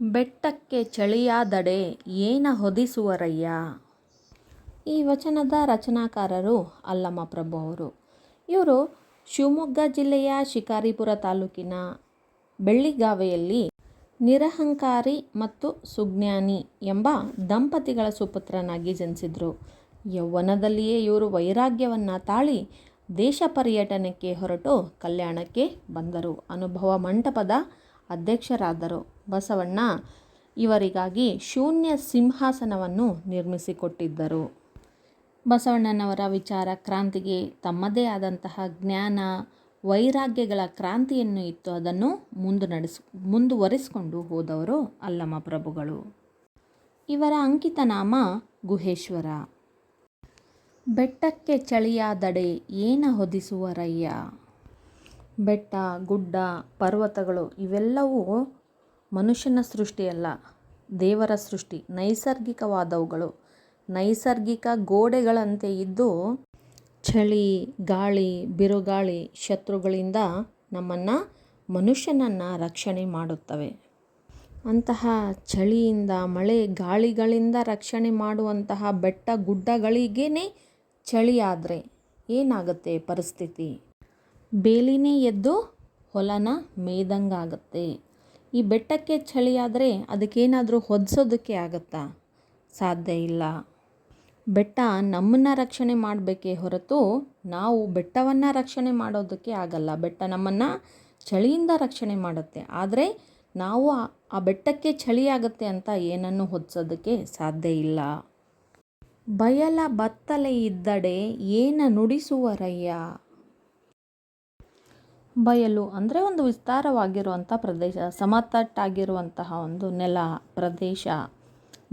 ಬೆಟ್ಟಕ್ಕೆ ಚಳಿಯಾದಡೆ ಏನ ಹೊದಿಸುವರಯ್ಯ? ಈ ವಚನದ ರಚನಾಕಾರರು ಅಲ್ಲಮ ಪ್ರಭು ಅವರು. ಇವರು ಶಿವಮೊಗ್ಗ ಜಿಲ್ಲೆಯ ಶಿಕಾರಿಪುರ ತಾಲೂಕಿನ ಬೆಳ್ಳಿಗಾವೆಯಲ್ಲಿ ನಿರಹಂಕಾರಿ ಮತ್ತು ಸುಜ್ಞಾನಿ ಎಂಬ ದಂಪತಿಗಳ ಸುಪುತ್ರನಾಗಿ ಜನಿಸಿದರು. ಯೌವನದಲ್ಲಿಯೇ ಇವರು ವೈರಾಗ್ಯವನ್ನು ತಾಳಿ ದೇಶ ಪರ್ಯಟನಕ್ಕೆ ಹೊರಟು ಕಲ್ಯಾಣಕ್ಕೆ ಬಂದರು. ಅನುಭವ ಮಂಟಪದ ಅಧ್ಯಕ್ಷರಾದರು. ಬಸವಣ್ಣ ಇವರಿಗಾಗಿ ಶೂನ್ಯ ಸಿಂಹಾಸನವನ್ನು ನಿರ್ಮಿಸಿಕೊಟ್ಟಿದ್ದರು. ಬಸವಣ್ಣನವರ ವಿಚಾರ ಕ್ರಾಂತಿಗೆ ತಮ್ಮದೇ ಆದಂತಹ ಜ್ಞಾನ, ವೈರಾಗ್ಯಗಳ ಕ್ರಾಂತಿಯನ್ನು ಇತ್ತು ಅದನ್ನು ಮುಂದು ನಡೆಸ್, ಮುಂದುವರಿಸಿಕೊಂಡು ಹೋದವರು ಅಲ್ಲಮ ಪ್ರಭುಗಳು. ಇವರ ಅಂಕಿತ ನಾಮ ಗುಹೇಶ್ವರ. ಬೆಟ್ಟಕ್ಕೆ ಚಳಿಯಾದಡೆ ಏನ ಹೊದಿಸುವರಯ್ಯ ಬೆಟ್ಟ, ಗುಡ್ಡ, ಪರ್ವತಗಳು ಇವೆಲ್ಲವೂ ಮನುಷ್ಯನ ಸೃಷ್ಟಿಯಲ್ಲ, ದೇವರ ಸೃಷ್ಟಿ, ನೈಸರ್ಗಿಕವಾದವುಗಳು. ನೈಸರ್ಗಿಕ ಗೋಡೆಗಳಂತೆ ಇದ್ದು ಚಳಿ, ಗಾಳಿ, ಬಿರುಗಾಳಿ ಶತ್ರುಗಳಿಂದ ನಮ್ಮನ್ನು ಮನುಷ್ಯನನ್ನು ರಕ್ಷಣೆ ಮಾಡುತ್ತವೆ. ಅಂತಹ ಚಳಿಯಿಂದ, ಮಳೆ ಗಾಳಿಗಳಿಂದ ರಕ್ಷಣೆ ಮಾಡುವಂತಹ ಬೆಟ್ಟ ಗುಡ್ಡಗಳಿಗೇ ಚಳಿಯಾದರೆ ಏನಾಗುತ್ತೆ ಪರಿಸ್ಥಿತಿ? ಬೇಲಿನೇ ಎದ್ದು ಹೊಲನ ಮೇಯ್ದಂಗಾಗುತ್ತೆ. ಈ ಬೆಟ್ಟಕ್ಕೆ ಚಳಿಯಾದರೆ ಅದಕ್ಕೇನಾದರೂ ಹೊದಿಸೋದಕ್ಕೆ ಆಗುತ್ತಾ? ಸಾಧ್ಯ ಇಲ್ಲ. ಬೆಟ್ಟ ನಮ್ಮನ್ನು ರಕ್ಷಣೆ ಮಾಡಬೇಕೇ ಹೊರತು ನಾವು ಬೆಟ್ಟವನ್ನು ರಕ್ಷಣೆ ಮಾಡೋದಕ್ಕೆ ಆಗಲ್ಲ. ಬೆಟ್ಟ ನಮ್ಮನ್ನು ಚಳಿಯಿಂದ ರಕ್ಷಣೆ ಮಾಡುತ್ತೆ. ಆದರೆ ನಾವು ಆ ಬೆಟ್ಟಕ್ಕೆ ಚಳಿ ಆಗುತ್ತೆ ಅಂತ ಏನನ್ನು ಹೊದಿಸೋದಕ್ಕೆ ಸಾಧ್ಯ ಇಲ್ಲ. ಬಯಲ ಬತ್ತಲೆ ಇದ್ದಡೆ ಏನ ನುಡಿಸುವರಯ್ಯ? ಬಯಲು ಅಂದರೆ ಒಂದು ವಿಸ್ತಾರವಾಗಿರುವಂಥ ಪ್ರದೇಶ, ಸಮತಟ್ಟಾಗಿರುವಂತಹ ಒಂದು ನೆಲ, ಪ್ರದೇಶ.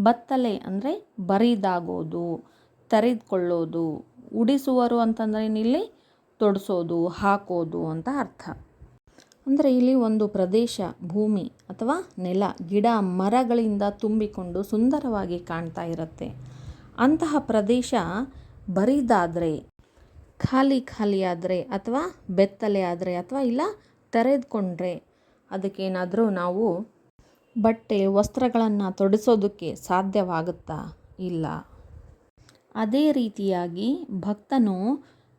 ಬತ್ತಲೆ ಅಂದರೆ ಬರಿದಾಗೋದು, ತೆರೆದುಕೊಳ್ಳೋದು, ಉಡಿಸುವರು ಅಂತಂದರೆ ಇಲ್ಲಿ ತೊಡಿಸೋದು, ಹಾಕೋದು ಅಂತ ಅರ್ಥ. ಅಂದರೆ ಇಲ್ಲಿ ಒಂದು ಪ್ರದೇಶ, ಭೂಮಿ ಅಥವಾ ನೆಲ, ಗಿಡ, ಮರಗಳಿಂದ ತುಂಬಿಕೊಂಡು ಸುಂದರವಾಗಿ ಕಾಣ್ತಾ ಇರುತ್ತೆ. ಅಂತಹ ಪ್ರದೇಶ ಬರಿದಾದರೆ ಖಾಲಿ ಖಾಲಿ ಆದರೆ ಅಥವಾ ಬೆತ್ತಲೆ ಆದರೆ ಅಥವಾ ಇಲ್ಲ ತೆರೆದುಕೊಂಡ್ರೆ ಅದಕ್ಕೇನಾದರೂ ನಾವು ಬಟ್ಟೆ ವಸ್ತ್ರಗಳನ್ನು ತೊಡಿಸೋದಕ್ಕೆ ಸಾಧ್ಯವಾಗುತ್ತಾ ಇಲ್ಲ? ಅದೇ ರೀತಿಯಾಗಿ ಭಕ್ತನು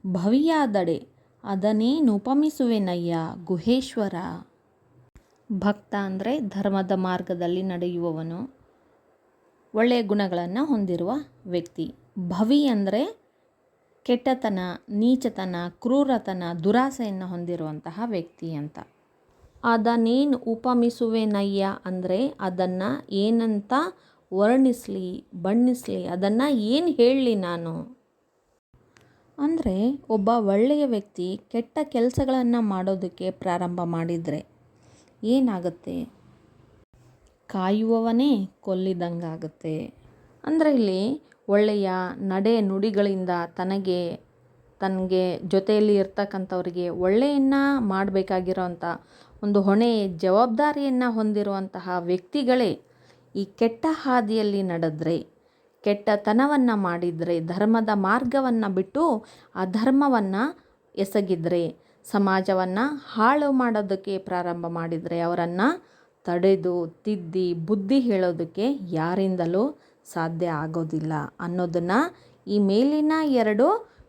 ಭವಿಯಾದಡೆ ಅದನ್ನೇನುಪಮಿಸುವೆನಯ್ಯ ಗುಹೇಶ್ವರ. ಭಕ್ತ ಅಂದರೆ ಧರ್ಮದ ಮಾರ್ಗದಲ್ಲಿ ನಡೆಯುವವನು. ಒಳ್ಳೆಯ ಗುಣಗಳನ್ನು ಹೊಂದಿರುವ ವ್ಯಕ್ತಿ. ಭವಿ ಅಂದರೆ ಕೆಟ್ಟತನ, ನೀಚತನ, ಕ್ರೂರತನ, ದುರಾಸೆಯನ್ನು ಹೊಂದಿರುವಂತಹ ವ್ಯಕ್ತಿ ಅಂತ. ಅದನ್ನೇನು ಉಪಮಿಸುವೆನಯ್ಯ ಅಂದರೆ ಅದನ್ನು ಏನಂತ ವರ್ಣಿಸಲಿ, ಬಣ್ಣಿಸಲಿ, ಅದನ್ನು ಏನು ಹೇಳಲಿ ನಾನು? ಅಂದರೆ ಒಬ್ಬ ಒಳ್ಳೆಯ ವ್ಯಕ್ತಿ ಕೆಟ್ಟ ಕೆಲಸಗಳನ್ನು ಮಾಡೋದಕ್ಕೆ ಪ್ರಾರಂಭ ಮಾಡಿದರೆ ಏನಾಗುತ್ತೆ? ಕಾಯುವವನೇ ಕೊಲ್ಲಿದಂಗಾಗುತ್ತೆ. ಅಂದರೆ ಇಲ್ಲಿ ಒಳ್ಳೆಯ ನಡೆ ನುಡಿಗಳಿಂದ ತನಗೆ ತನಗೆ ಜೊತೆಯಲ್ಲಿ ಇರ್ತಕ್ಕಂಥವ್ರಿಗೆ ಒಳ್ಳೆಯನ್ನು ಮಾಡಬೇಕಾಗಿರೋಂಥ ಒಂದು ಹೊಣೆ, ಜವಾಬ್ದಾರಿಯನ್ನು ಹೊಂದಿರುವಂತಹ ವ್ಯಕ್ತಿಗಳೇ ಈ ಕೆಟ್ಟ ಹಾದಿಯಲ್ಲಿ ನಡೆದ್ರೆ ಕೆಟ್ಟತನವನ್ನು ಮಾಡಿದರೆ, ಧರ್ಮದ ಮಾರ್ಗವನ್ನು ಬಿಟ್ಟು ಅಧರ್ಮವನ್ನು ಎಸಗಿದರೆ, ಸಮಾಜವನ್ನು ಹಾಳು ಮಾಡೋದಕ್ಕೆ ಪ್ರಾರಂಭ ಮಾಡಿದರೆ ಅವರನ್ನು ತಡೆದು, ತಿದ್ದಿ, ಬುದ್ಧಿ ಹೇಳೋದಕ್ಕೆ ಯಾರಿಂದಲೂ ಸಾಧ್ಯ ಆಗೋದಿಲ್ಲ ಅನ್ನೋದನ್ನು ಈ ಮೇಲಿನ ಎರಡು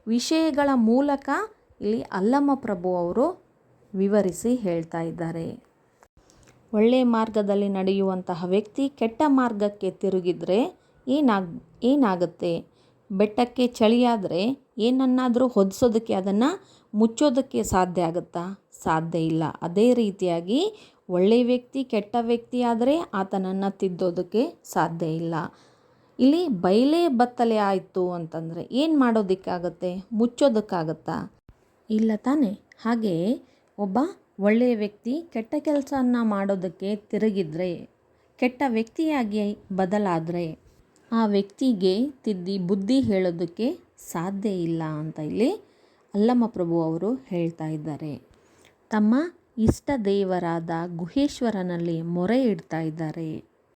ವಿಷಯಗಳ ಮೂಲಕ ಇಲ್ಲಿ ಅಲ್ಲಮ್ಮ ಪ್ರಭು ಅವರು ವಿವರಿಸಿ ಹೇಳ್ತಾ ಇದ್ದಾರೆ. ಒಳ್ಳೆಯ ಮಾರ್ಗದಲ್ಲಿ ನಡೆಯುವಂತಹ ವ್ಯಕ್ತಿ ಕೆಟ್ಟ ಮಾರ್ಗಕ್ಕೆ ತಿರುಗಿದರೆ ಏನಾಗ, ಏನಾಗುತ್ತೆ? ಬೆಟ್ಟಕ್ಕೆ ಚಳಿಯಾದರೆ ಏನನ್ನಾದರೂ ಹೊದಿಸೋದಕ್ಕೆ ಅದನ್ನು ಮುಚ್ಚೋದಕ್ಕೆ ಸಾಧ್ಯ ಆಗುತ್ತಾ? ಸಾಧ್ಯ ಇಲ್ಲ. ಅದೇ ರೀತಿಯಾಗಿ ಒಳ್ಳೆಯ ವ್ಯಕ್ತಿ ಕೆಟ್ಟ ವ್ಯಕ್ತಿ ಆದರೆ ಆತನನ್ನು ತಿದ್ದೋದಕ್ಕೆ ಸಾಧ್ಯ ಇಲ್ಲ. ಇಲ್ಲಿ ಬಯಲೇ ಬತ್ತಲೆ ಆಯಿತು ಅಂತಂದರೆ ಏನು ಮಾಡೋದಕ್ಕಾಗತ್ತೆ? ಮುಚ್ಚೋದಕ್ಕಾಗತ್ತಾ? ಇಲ್ಲ ತಾನೆ. ಹಾಗೆ ಒಬ್ಬ ಒಳ್ಳೆಯ ವ್ಯಕ್ತಿ ಕೆಟ್ಟ ಕೆಲಸವನ್ನು ಮಾಡೋದಕ್ಕೆ ತಿರುಗಿದರೆ, ಕೆಟ್ಟ ವ್ಯಕ್ತಿಯಾಗಿ ಬದಲಾದರೆ ಆ ವ್ಯಕ್ತಿಗೆ ತಿದ್ದಿ ಬುದ್ಧಿ ಹೇಳೋದಕ್ಕೆ ಸಾಧ್ಯ ಇಲ್ಲ ಅಂತ ಇಲ್ಲಿ ಅಲ್ಲಮ್ಮ ಪ್ರಭು ಅವರು ಹೇಳ್ತಾ ಇದ್ದಾರೆ. ತಮ್ಮ ಇಷ್ಟ ದೇವರಾದ ಗುಹೇಶ್ವರನಲ್ಲಿ ಮೊರೆ ಇಡ್ತಾ ಇದ್ದಾರೆ.